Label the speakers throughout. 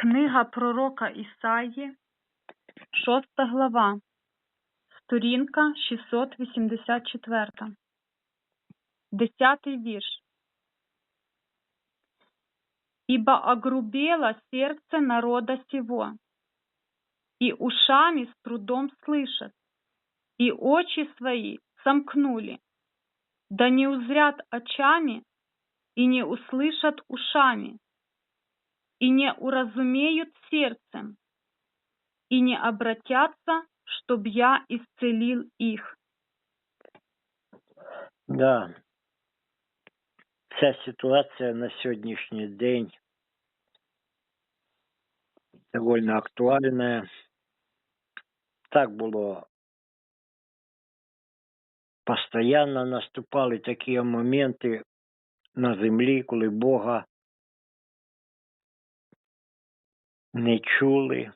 Speaker 1: Книга пророка Ісаї, 6 глава, сторінка 684. Десятий вірш. Ибо огрубело сердце народа сего, и ушами с трудом слышат, и очи свои сомкнули, да не узрят очами, и не услышат ушами, и не уразумеют сердцем, и не обратятся, чтоб я исцелил их.
Speaker 2: Да. Ця ситуація на сьогоднішній день довольно актуальна. Так було постоянно наступали такі моменти на землі, коли Бога не чули,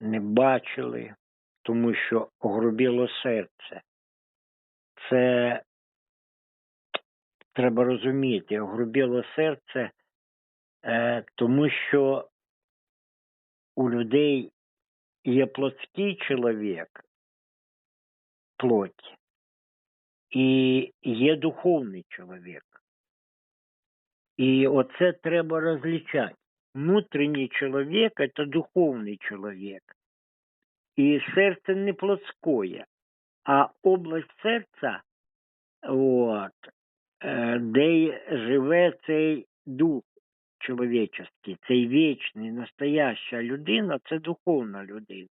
Speaker 2: не бачили, тому що огрубіло серце. Це треба розуміти, огрубіло серце, е, тому що у людей є плотський чоловік, плоть, і є духовний чоловік. І оце треба розлічати. Внутрішній чоловік це духовний чоловік. І серце не плотське, а область серця, от, е, де живе цей дух чоловічий, цей вічний, настояща людина це духовна людина.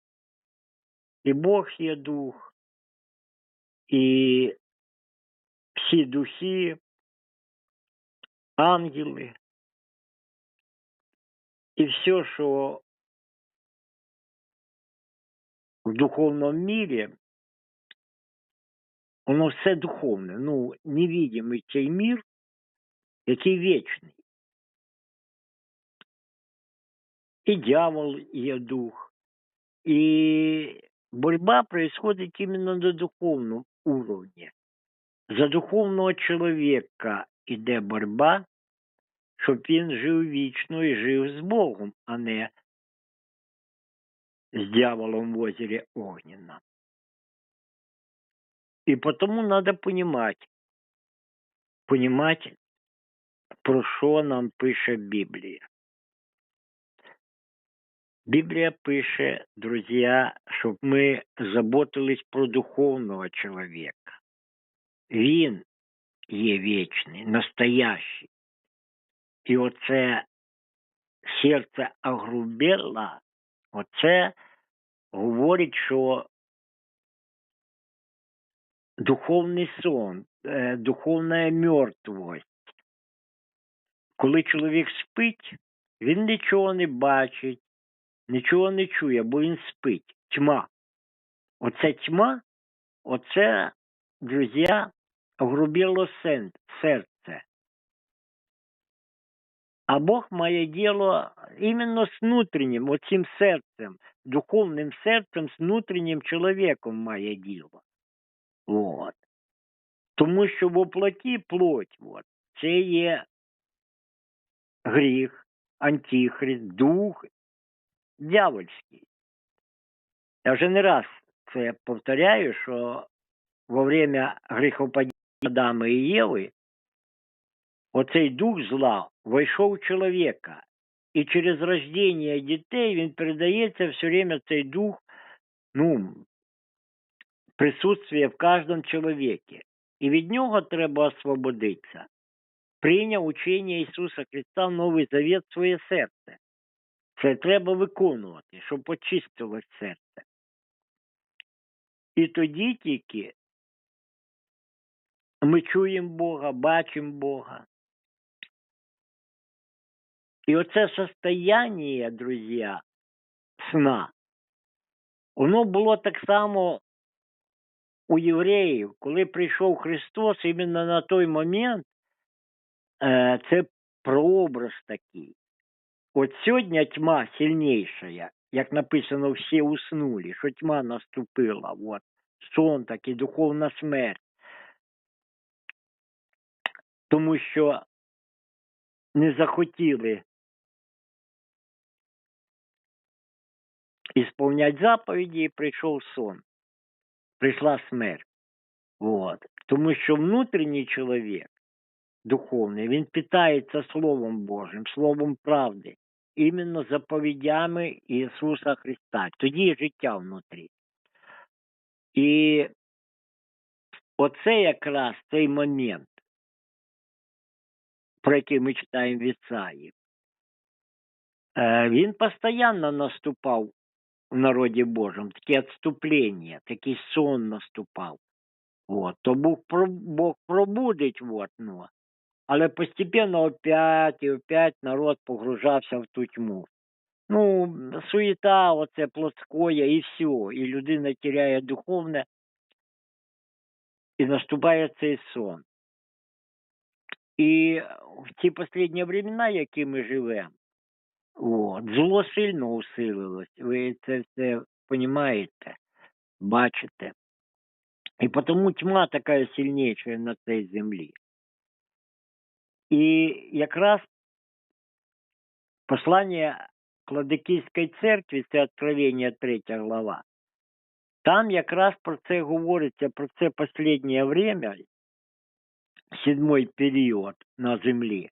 Speaker 2: І Бог є дух, і всі духи, ангели, і все, що в духовному мірі, воно все духовне. Ну, невидимий цей мір, який вічний. І дьявол є дух. І борьба происходит именно на духовном уровне. За духовного чоловіка іде борьба, щоб він жив вічно і жив з Богом, а не з дьяволом в озері Огненном. И потому надо понимать, понимать, про що нам пише Біблія. Біблія пише, друзі, щоб ми заботились про духовного чоловіка. Він є вічний, настоящий. І оце серце огрубело, оце говорить, що духовний сон, е, духовна мертвость. Коли чоловік спить, він нічого не бачить, нічого не чує, бо він спить. Тьма. Оце тьма, оце, друзі, огрубіло серце. А Бог має діло іменно з внутрішнім, оцим серцем, духовним серцем, з внутрішнім чоловіком має діло. Вот. Тому що в оплаті плоть, от, це є гріх, антихрист, дух дьявольський. Я вже не раз це повторяю, що во время гріхопадіння Адама і Єви оцей дух зла войшов в чоловіка. І через рождення дітей він передається все время цей дух, ну, присутствие в кожному чоловіку. І від нього треба освободитися. Прийняв учення Ісуса Христа в Завет в своє серце. Це треба виконувати, щоб очистилось серце. І тоді тільки ми чуємо Бога, бачимо Бога. І оце состояние, друзі, сна, воно було так само у євреїв, коли прийшов Христос, іменно на той момент це прообраз такий. От сьогодні тьма сильніша, як написано, всі уснули, що тьма наступила, от, сон такий, духовна смерть. Тому що не захотіли ісполнять заповіді, і прийшов сон. Прийшла смерть. Вот. Тому що внутрішній чоловік, духовний, він питається Словом Божим, Словом правди, іменно заповідями Ісуса Христа. Тоді є життя внутрі. І оце якраз цей момент, про який ми читаємо в Ісаї. Е, Він постійно наступав в народі Божому, таке відступлення, такий сон наступав. Вот. То Бог, Бог пробудить, вот, ну. але постепенно опять і опять народ погружався в ту тьму. Ну, суєта, оце плотськое, і все. І людина теряє духовне, і наступає цей сон. І в ті останні времена, які ми живемо, от, зло сильно усилилось. Ви це все розумієте, бачите. І тому тьма така сильніша на цій землі. І якраз послання к Ладикійській церкві, це Откровення 3 глава, там якраз про це говориться, про це останнє время, седьмой період на землі,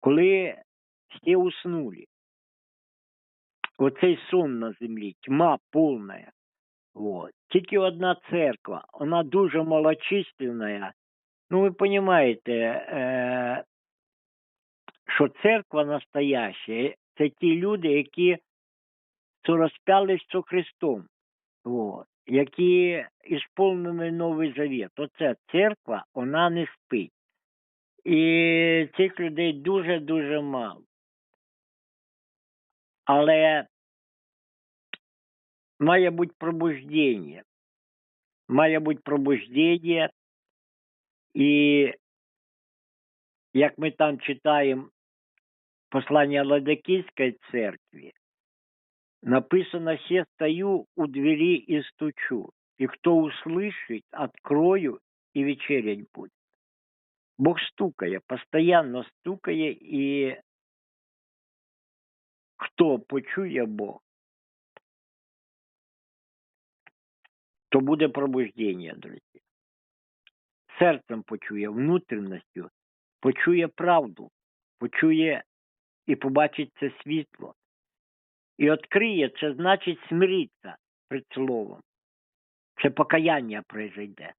Speaker 2: коли всі уснули. Оцей сон на землі, тьма повна. Вот. Тільки одна церква, вона дуже малочисленна. Ну, ви розумієте, е, що церква настояща це ті люди, які розп'ялись з Христом, вот, які ісполнили Новий Завіт. Оце церква, вона не спить. І цих людей дуже-дуже мало. Але має бути пробуждення. Має бути пробуждення. І як ми там читаємо послання Ладикійської церкви, написано «Се стою у двері і стучу, і хто услышить, открою і вечерять буде». Бог стукає, постійно стукає, і хто почує Бог, то буде пробуждення, друзі. Серцем почує, внутрішністю, почує правду, почує і побачить це світло. І відкриє, це значить смириться перед словом. Це покаяння произойде,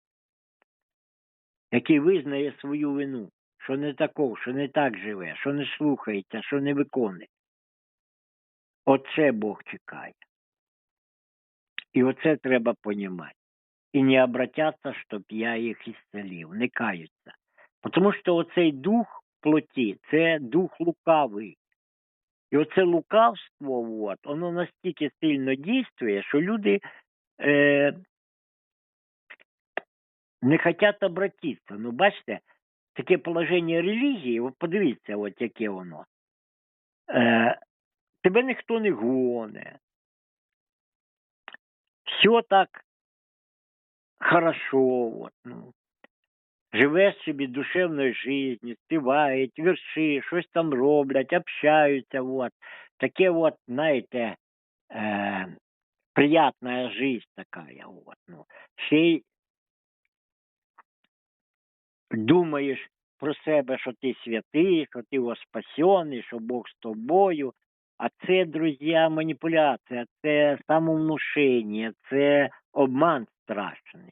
Speaker 2: який визнає свою вину, що не таков, що не так живе, що не слухається, що не виконує. Оце Бог чекає. І оце треба понімати. І не обратяться, щоб я їх ісцелив, не каються. Тому що оцей дух плоті це дух лукавий. І оце лукавство, от, воно настільки сильно дійствує, що люди е, не хочуть обратитися. Ну, бачите, таке положення релігії, подивіться, от яке воно. Е, тебе ніхто не гоне. Все так хорошо, от, ну. Живеш собі душевною життю, співають, вірші, щось там роблять, общаються. Вот. Таке от, знаєте, е, приятная жизнь такая. Вот, ну. Ще й думаєш про себе, що ти святий, що ти спасений, що Бог з тобою. А це, друзі, маніпуляція, це самовнушення, це обман страшний.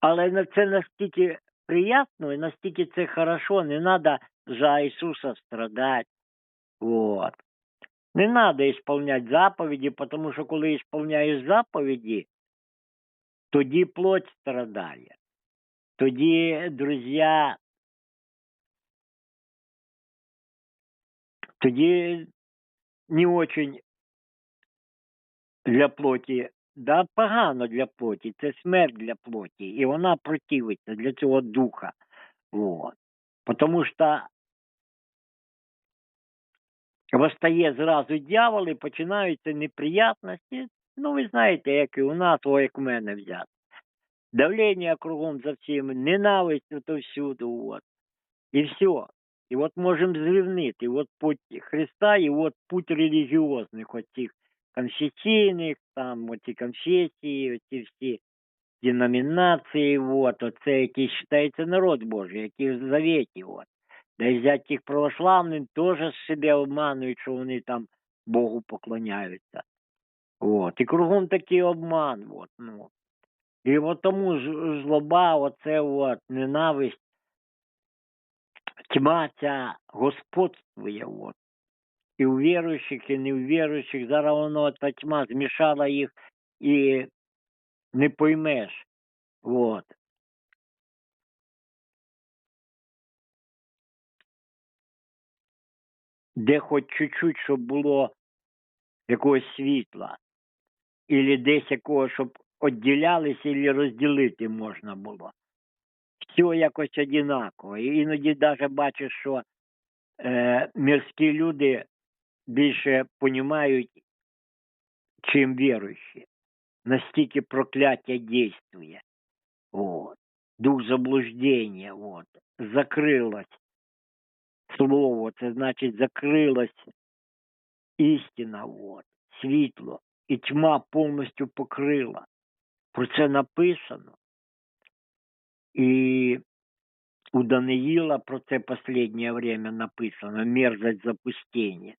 Speaker 2: Але це настільки приємно і настільки це хорошо, не треба за Ісуса страдати. Вот. Не треба ісполняти заповіді, тому що коли ісполняєш заповіді, тоді плоть страдає. Тоді, друзі, тоді не очень для плоті, да, погано для плоті, це смерть для плоті, і вона противиться для цього духа. Вот. Тому що восстає зразу дьявол і починаються неприятності. Ну, ви знаєте, як і у нас, о, як у мене взяти. Давлення кругом за всім, ненависть то всюду. От. І все. І от можемо зрівнити от путь Христа і от путь релігіозних оцих конфесійних, там оці конфесії, оці всі деномінації, от, оце який вважається народ Божий, який в завіті, от. Да і взять тих православних теж себе обманують, що вони там Богу поклоняються. От. І кругом такий обман. От, ну. І от тому злоба, оце от, ненависть, тьма ця господствує. От. І у віруючих, і не у віруючих. Зараз воно та тьма змішала їх і не поймеш. От. Де хоч чуть-чуть, щоб було якогось світла, і десь якого, щоб відділялися, і розділити можна було. Все якось одинаково. І іноді навіть бачиш, що е, мирські люди більше понімають, чим віруючі. Настільки прокляття дійствує. Вот. Дух заблуждения, вот. Закрилось слово, це значить закрилась істина, вот. світло, і тьма повністю покрила. Про це написано. І у Даниила про це последнее время написано мерзость запустения.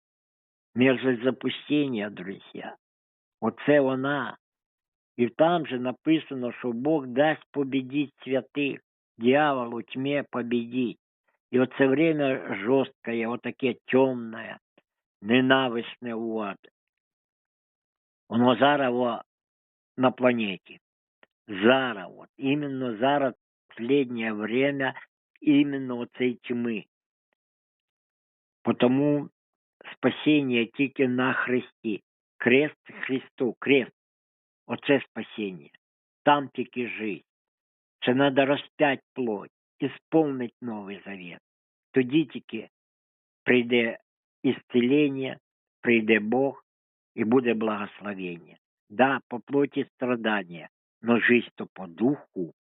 Speaker 2: Мерзость запустения, друзі. Оце вона. І там же написано, що Бог дасть победить святих, дьяволу тьме победить. І оце время жорстке, отаке темне, ненависне от. Воно зараз о, на планеті. Зараз, от, іменно зараз, последнее время, іменно оцей тьми. Потому спасіння тільки на Христі. Крест Христу, крест. Оце спасіння. Там тільки жить. Це треба розп'ять плоть, ісполнить Новий Завет. Тоді тільки прийде ісцелення, прийде Бог і буде благословення. Да, по плоті страдання, но жизнь то по духу.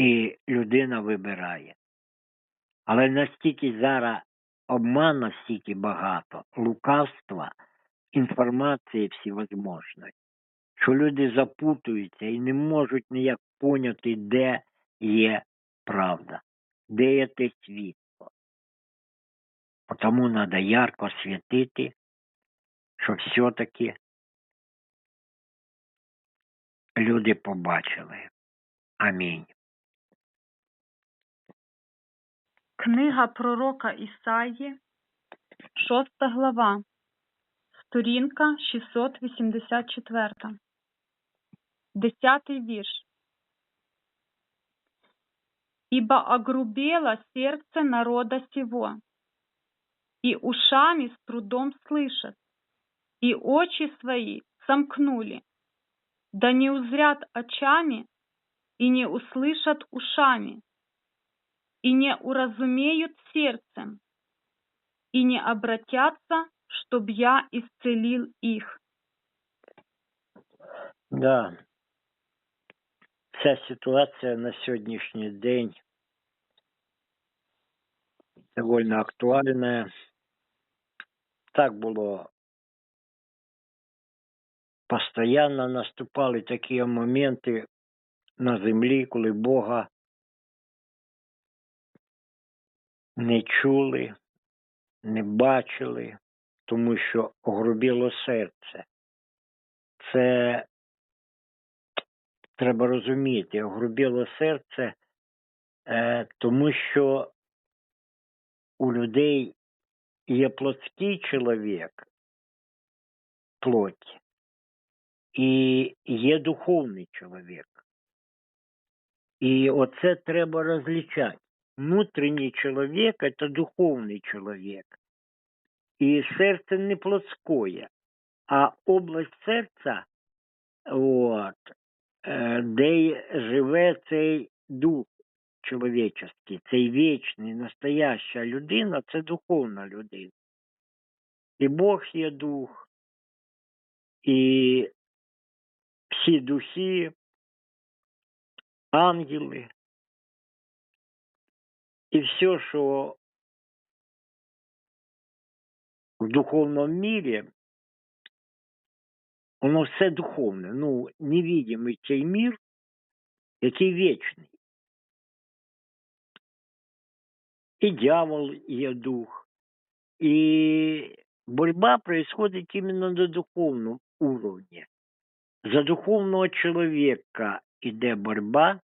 Speaker 2: І людина вибирає. Але настільки зараз обман настільки багато, лукавства, інформації всевозможної, що люди запутуються і не можуть ніяк поняти, де є правда, де є те світло. Тому треба ярко світити, щоб все-таки люди побачили. Амінь.
Speaker 1: Книга пророка Ісаї, 6 глава, сторінка 684. Десятий вірш. Ибо огрубело сердце народа сего, и ушами с трудом слышат, и очи свои сомкнули, да не узрят очами и не услышат ушами, и не уразумеют сердцем, и не обратятся, чтоб я исцелил их.
Speaker 2: Да. Ця ситуація на сьогоднішній день доволі актуальна. Так було постоянно наступали такі моменти на землі, коли Бога не чули, не бачили, тому що огрубіло серце. Це треба розуміти, огрубіло серце, е, тому що у людей є плотський чоловік, плоть, і є духовний чоловік. І оце треба розлічати. Внутрішній чоловік це духовний чоловік. І серце не плотське, а область серця, от, е, де живе цей дух чоловічий, цей вічний, настояща людина це духовна людина. І Бог є дух, і всі духи, ангели, і все, що в духовному мірі, Воно все духовне. Ну, невидимий цей мір, який вічний. И дьявол є дух. И борьба происходит именно на духовном уровне. За духовного чоловіка іде борьба,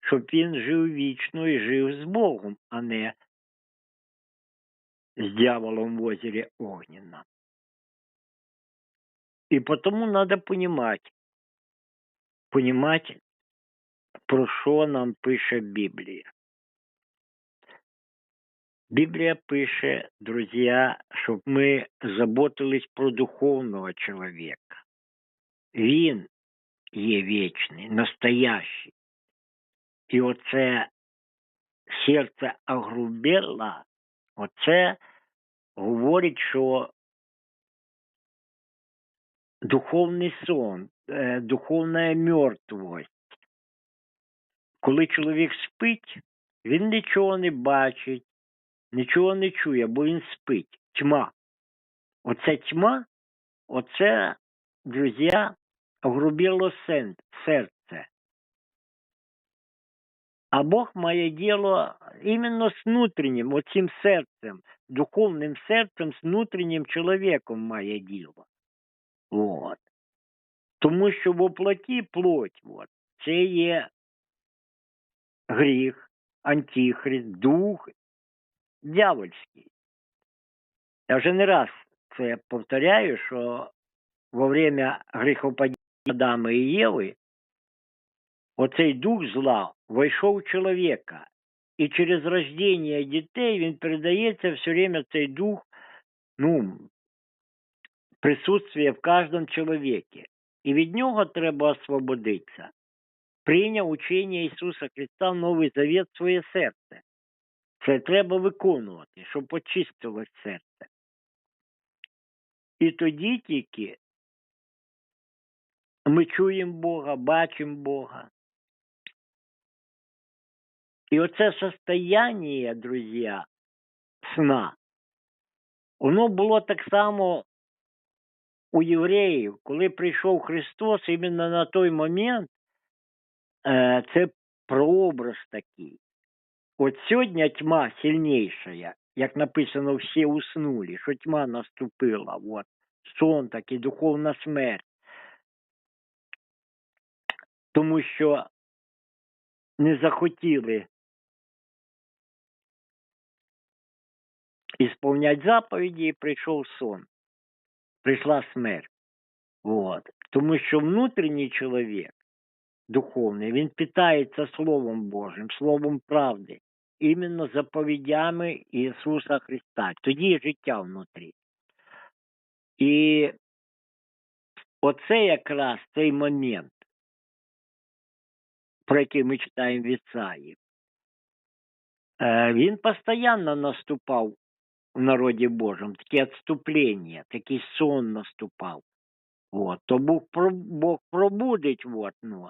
Speaker 2: щоб він жив вічно і жив з Богом, а не з дьяволом в озері Огненном. И потому надо понимать, понимать, про що нам пише Біблія. Біблія пише, друзі, щоб ми заботились про духовного чоловіка. Він є вічний, настоящий. І оце серце огрубело, оце говорить, що духовний сон, е, духовна мертвость. Коли чоловік спить, він нічого не бачить, нічого не чує, бо він спить. Тьма. Оце тьма, оце, друзі, огрубіло серце. А Бог має діло іменно з внутрішнім, оцим серцем, духовним серцем, з внутрішнім чоловіком має діло. От. Тому що в оплоті плоть, от, це є гріх, антихрист, дух дьявольський. Я вже не раз це повторяю, що во время гріхопадіння Адама і Єви оцей дух зла войшов в чоловіка. І через рождення дітей він передається все время цей дух, ну, присутствие в кожному чоловіку. І від нього треба освободитися. Прийняв учення Ісуса Христа в Новий Завет в своє серце. Це треба виконувати, щоб очистилось серце. І тоді тільки ми чуємо Бога, бачимо Бога. І оце состояние, друзі, сна, воно було так само у євреїв, коли прийшов Христос, іменно на той момент це прообраз такий. От сьогодні тьма сильніша, як написано, всі уснули, що тьма наступила, от, сон такий, духовна смерть. Тому що не захотіли ісполнять заповіді, і прийшов сон. Прийшла смерть. От. Тому що внутрішній чоловік, духовний, він питається Словом Божим, Словом правди, іменно заповідями Ісуса Христа. Тоді є життя внутрі. І оце якраз цей момент, про який ми читаємо в Ісаї, е, він постійно наступав в народі Божому, таке відступлення, такий сон наступав. Вот. То Бог, Бог пробудить, вот, ну.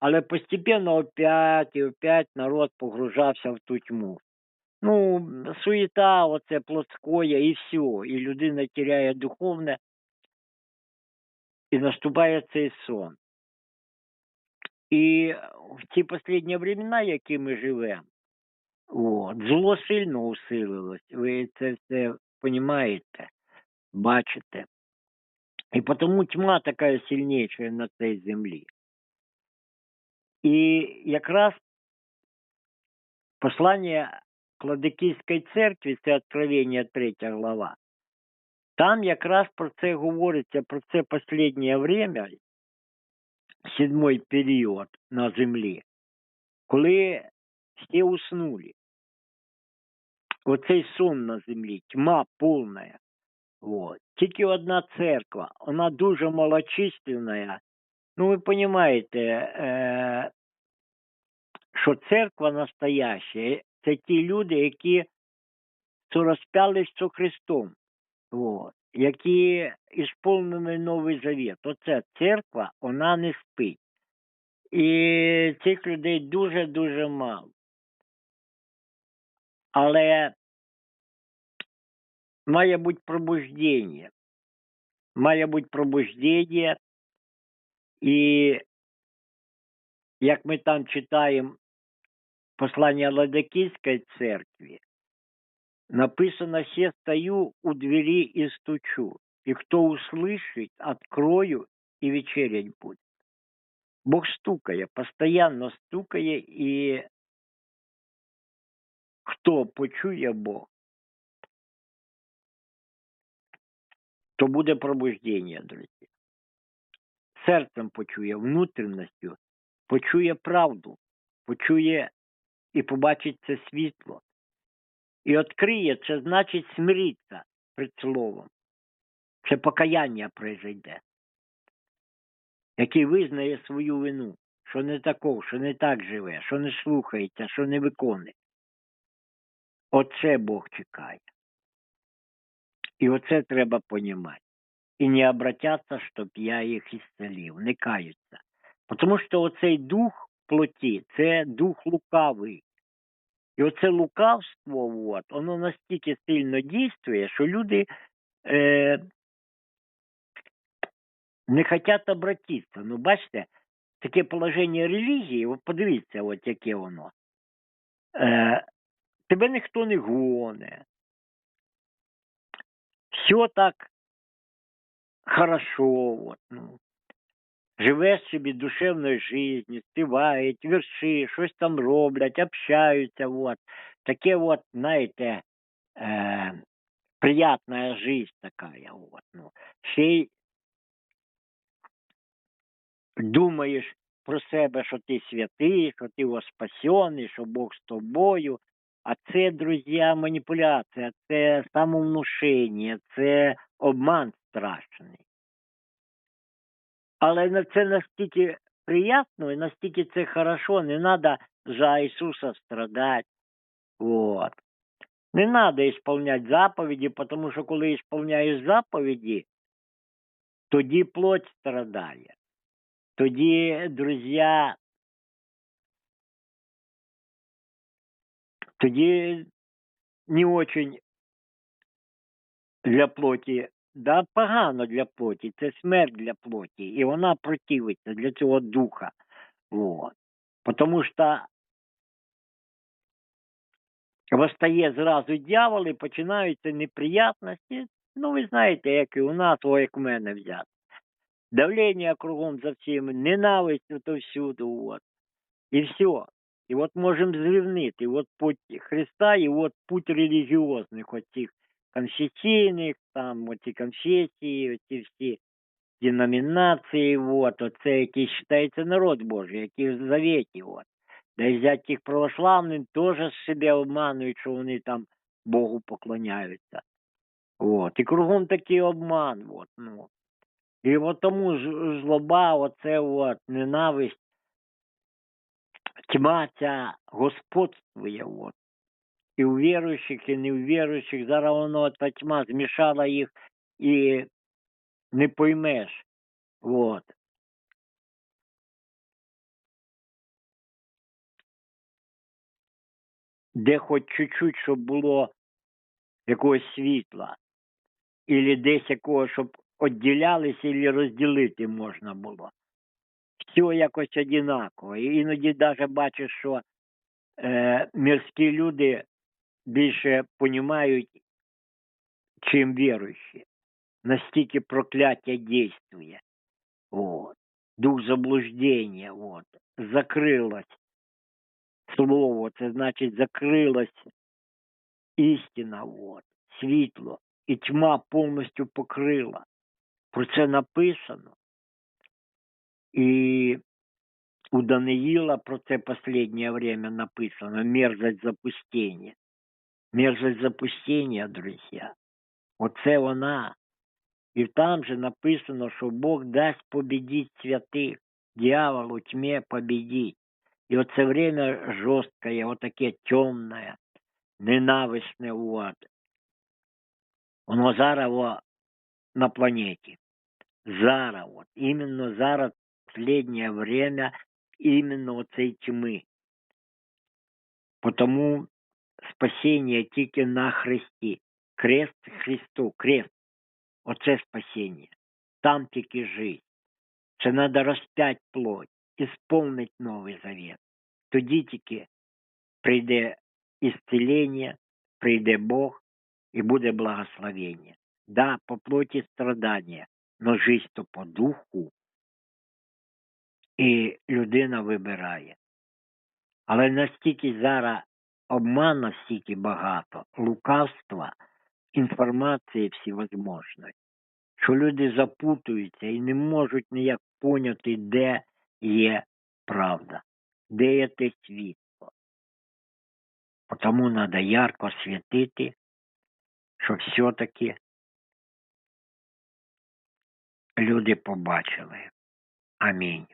Speaker 2: але постепенно опять і опять народ погружався в ту тьму. Ну, суєта, оце плотськоє, і все. І людина теряє духовне, і наступає цей сон. І в ті останні времена, які ми живемо, от, зло сильно усилилось. Ви це все розумієте, бачите. І тому тьма така сильніша на цій землі. І якраз послання Кладикійської церкви, це Откровення 3 глава, там якраз про це говориться, про це останнє время, седьмой період на землі, коли всі уснули. Оцей сон на землі, тьма повна. Вот. Тільки одна церква, вона дуже малочисленна. Ну, ви розумієте, е, що церква настояща це ті люди, які розп'ялись з Христом, вот, які ісполнений Новий Завет. Оце церква, вона не спить. І цих людей дуже-дуже мало. Але має бути пробуждення. має бути пробуждення, і як ми там читаємо послання Ладокійської церкви, написано, «Се стою у двери и стучу, и кто услышит, открою и вечерять будет». Бог стукає, постоянно стукає, і хто почує Бог, то буде пробуждення, друзі. Серцем почує, внутрішністю, почує правду, почує і побачить це світло. І відкриє, це значить смириться перед словом. Це покаяння прийде, який визнає свою вину, що не таков, що не так живе, що не слухається, що не виконує. Оце Бог чекає. І оце треба понімати. І не обратяться, щоб я їх ісцелив, не каються. Тому що оцей дух плоті це дух лукавий. І оце лукавство, от, воно настільки сильно дійствує, що люди е, не хочуть обратитися. Ну, бачите, таке положення релігії, подивіться, от яке воно. Е, тебе ніхто не гоне. Все так хорошо, от, ну. Живеш собі душевною життю, співають, вірші, щось там роблять, общаються. Вот. Таке от, знаєте, е, приятная жизнь такая. Вот, ну. Ще й думаєш про себе, що ти святий, що ти спасений, що Бог з тобою. А це, друзі, маніпуляція, це самовнушення, це обман страшний. Але це настільки приємно і настільки це хорошо, не треба за Ісуса страдати. Вот. Не треба ісполняти заповіді, тому що коли ісполняєш заповіді, тоді плоть страдає. Тоді, друзі, тоді не очень для плоті да, погано для плоті, це смерть для плоті, і вона противиться для цього духа. Вот. Тому що восстає зразу дьявол і починаються неприятності. Ну, ви знаєте, як і у нас, о, як у мене взяти. Давлення кругом за всім, ненависть то всюду. От. І все. І от можемо зрівнити. От путь Христа і от путь релігіозних оцих конфесійних, там оці конфесії, оці всі деномінації, от, оце який вважається народ Божий, який в завіті. От. І взяти тих православних теж себе обманують, що вони там Богу поклоняються. От. І кругом такий обман. От, ну. І от тому злоба, оце от, ненависть, тьма ця господствує. От і у віруючих, і не у віруючих. Зараз воно та тьма змішала їх і не поймеш. Вот. Де хоч чуть-чуть, щоб було якогось світла, і десь якого, щоб відділялися, і розділити можна було. Все якось одинаково. І іноді навіть бачиш, що е, мирські люди більше понімають, чим віруючі. Настільки прокляття дійствує. Вот. Дух заблуждення, вот. закрилось. Слово, це значить закрилась істина, вот. світло, і тьма повністю покрила. Про це написано. І у Даниїла про це останнє время написано мерзость запустення. Мерзость запустіння, друзі. Оце вона. І там же написано, що Бог дасть победить святих, дьяволу тьме победить. І оце время жорстке, отаке темне, ненависне. От. Воно зараз о, на планеті. Зараз, от. іменно зараз, последнее время, іменно оцей тьми. Потому спасіння тільки на Христі. Крест Христу, крест. Оце спасіння. там тільки жить. Це треба розп'ять плоть, ісполнить Новий Завет. Тоді тільки прийде ісцелення, прийде Бог і буде благословення. Да, по плоті страдання, но жизнь то по духу. І людина вибирає. Але настільки зараз обман настільки багато, лукавства, інформації всевозможної, що люди запутуються і не можуть ніяк поняти, де є правда, де є те світло. Тому треба ярко світити, щоб все-таки люди побачили. Амінь.